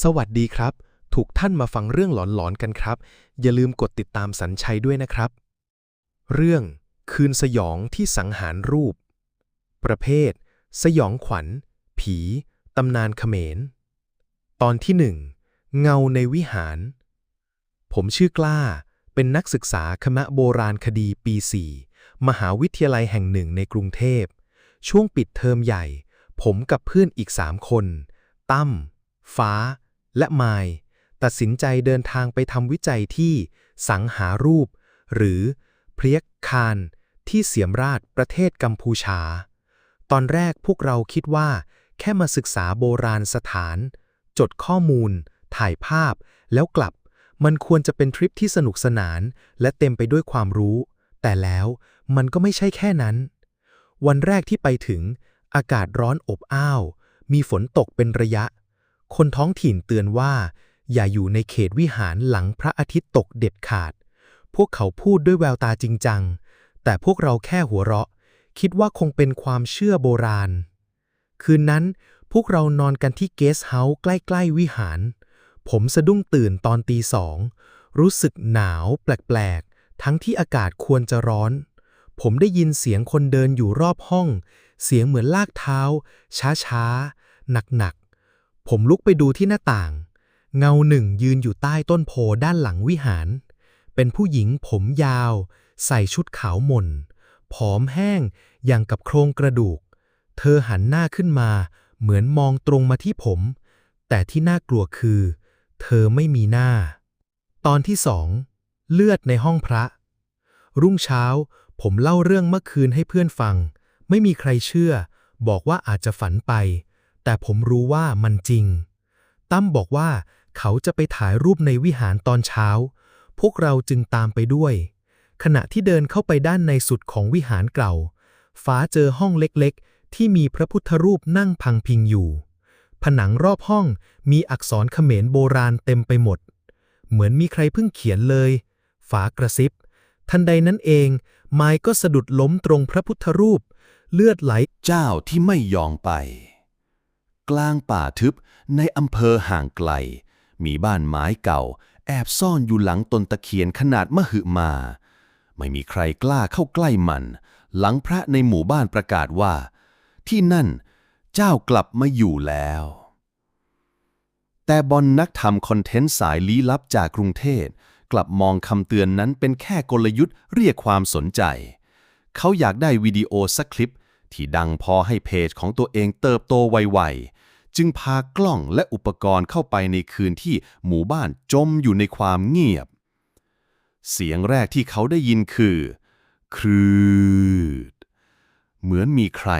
สวัสดีครับ ถูกท่านมาฟังเรื่องหลอนๆกันครับ อย่าลืมกดติดตามสัญชัยด้วยนะครับ เรื่องคืนสยองที่สังหารรูป ประเภท สยองขวัญ ผี ตำนานเขมร ตอนที่หนึ่งเงาในวิหาร ผมชื่อกล้า เป็นนักศึกษาคณะโบราณคดีปี4มหาวิทยาลัยแห่งหนึ่งในกรุงเทพ ช่วงปิดเทอมใหญ่ ผมกับเพื่อนอีกสามคน ตั้มฟ้า และไมายตัดสินใจเดินทางไปทำวิจัยที่สังหารูป หรือเพลียกคานที่เสียมราชประเทศกัมพูชา ตอนแรกพวกเราคิดว่า แค่มาศึกษาโบราณสถาน จดข้อมูล ถ่ายภาพ แล้วกลับ มันควรจะเป็นทริปที่สนุกสนาน และเต็มไปด้วยความรู้ แต่แล้วมันก็ไม่ใช่แค่นั้น วันแรกที่ไปถึง อากาศร้อนอบอ้าว มีฝนตกเป็นระยะ คนท้องถิ่นเตือนว่า อย่าอยู่ในเขตวิหารหลังพระอาทิตย์ตกเด็ดขาด พวกเขาพูดด้วยแววตาจริงจัง แต่พวกเราแค่หัวเราะ คิดว่าคงเป็นความเชื่อโบราณ คืนนั้นพวกเรานอนกันที่เกสต์เฮาส์ใกล้ๆวิหาร ผมสะดุ้งตื่นตอนตีสอง รู้สึกหนาวแปลกๆ ทั้งที่อากาศควรจะร้อน ผมได้ยินเสียงคนเดินอยู่รอบห้อง เสียงเหมือนลากเท้า ช้าๆ หนักๆ ผมลุกไปดูที่หน้าต่าง เงาหนึ่งยืนอยู่ใต้ต้นโพด้านหลังวิหาร เป็นผู้หญิงผมยาว ใส่ชุดขาวหม่น ผอมแห้งอย่างกับโครงกระดูก เธอหันหน้าขึ้นมา เหมือนมองตรงมาที่ผม แต่ที่น่ากลัวคือ เธอไม่มีหน้า ตอนที่สอง เลือดในห้องพระ รุ่งเช้า ผมเล่าเรื่องเมื่อคืนให้เพื่อนฟัง ไม่มีใครเชื่อ บอกว่าอาจจะฝันไป แต่ผมรู้ว่ามันจริง ตั้มบอกว่าเขาจะไปถ่ายรูปในวิหารตอนเช้า พวกเราจึงตามไปด้วย ขณะที่เดินเข้าไปด้านในสุดของวิหารเก่า ฟ้าเจอห้องเล็กๆ ที่มีพระพุทธรูปนั่งพังพิงอยู่ ผนังรอบห้องมีอักษรเขมรโบราณเต็มไปหมด เหมือนมีใครเพิ่งเขียนเลย ฝากระซิบ ทันใดนั้นเอง ไม้ก็สะดุดล้มตรงพระพุทธรูป เลือดไหล เจ้าที่ไม่ยอมไป กลางป่าทึบในอำเภอห่างไกล มีบ้านไม้เก่า แอบซ่อนอยู่หลังต้นตะเคียนขนาดมหึมา ไม่มีใครกล้าเข้าใกล้มัน หลังพระในหมู่บ้านประกาศว่า ที่นั่นเจ้ากลับมาอยู่แล้ว แต่บอลนักทำคอนเทนต์สายลี้ลับจากกรุงเทพกลับมองคำเตือนนั้นเป็นแค่กลยุทธ์เรียกความสนใจ เขาอยากได้วิดีโอสักคลิป ที่ดังพอให้เพจของตัวเองเติบโตไวๆ จึงพากล้องและอุปกรณ์เข้าไปในคืนที่หมู่บ้านจมอยู่ในความเงียบ เสียงแรกที่เขาได้ยินคือ ครืด เหมือนมีใคร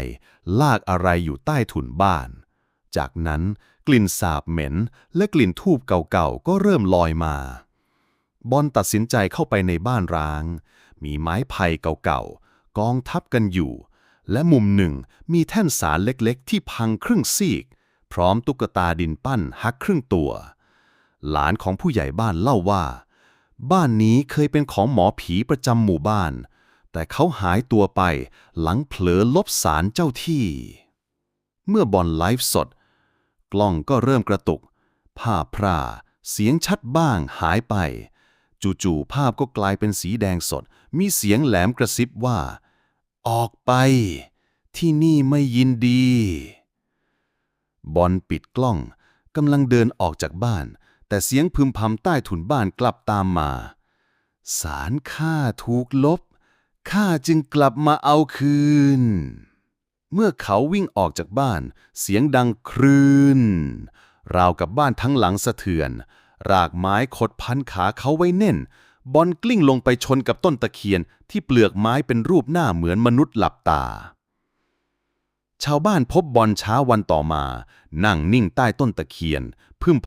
ลากอะไรอยู่ใต้ถุนบ้าน จากนั้นกลิ่นสาบเหม็นและกลิ่นทูบเก่าๆ ก็เริ่มลอยมา บอลตัดสินใจเข้าไปในบ้านร้าง มีไม้ไผ่เก่าๆ กองทับกันอยู่ และมุมหนึ่งมีแท่นสารเล็กๆ ที่พังครึ่งซีก พร้อมตุ๊กตาดินปั้นหักครึ่งตัว หลานของผู้ใหญ่บ้านเล่าว่า บ้านนี้เคยเป็นของหมอผีประจำหมู่บ้าน แต่เขาหายตัวไปหลังเผลอลบสารเจ้าที่ เมื่อบอลไลฟ์สด กล้องก็เริ่มกระตุก ภาพพร่าเสียงชัดบ้างหายไป จู่ๆภาพก็กลายเป็นสีแดงสด มีเสียงแหลมกระซิบว่า ออกไปที่นี่ไม่ยินดี บอลปิดกล้องกำลังเดินออกจากบ้าน แต่เสียงพึมพำใต้ถุนบ้านกลับตามมา สารข้าถูกลบข้าจึงกลับมาเอาคืน เมื่อเขาวิ่งออกจากบ้าน เสียงดังครื้นราวกับบ้านทั้งหลังสะเทือน รากไม้ขดพันขาเขาไว้แน่น บอลกลิ้งลงไปชนกับต้นตะเคียนที่เปลือกไม้เป็นรูปหน้าเหมือนมนุษย์หลับตา ชาวบ้านพบบอลเช้าวันต่อมา นั่งนิ่งใต้ต้นตะเคียน พึมพ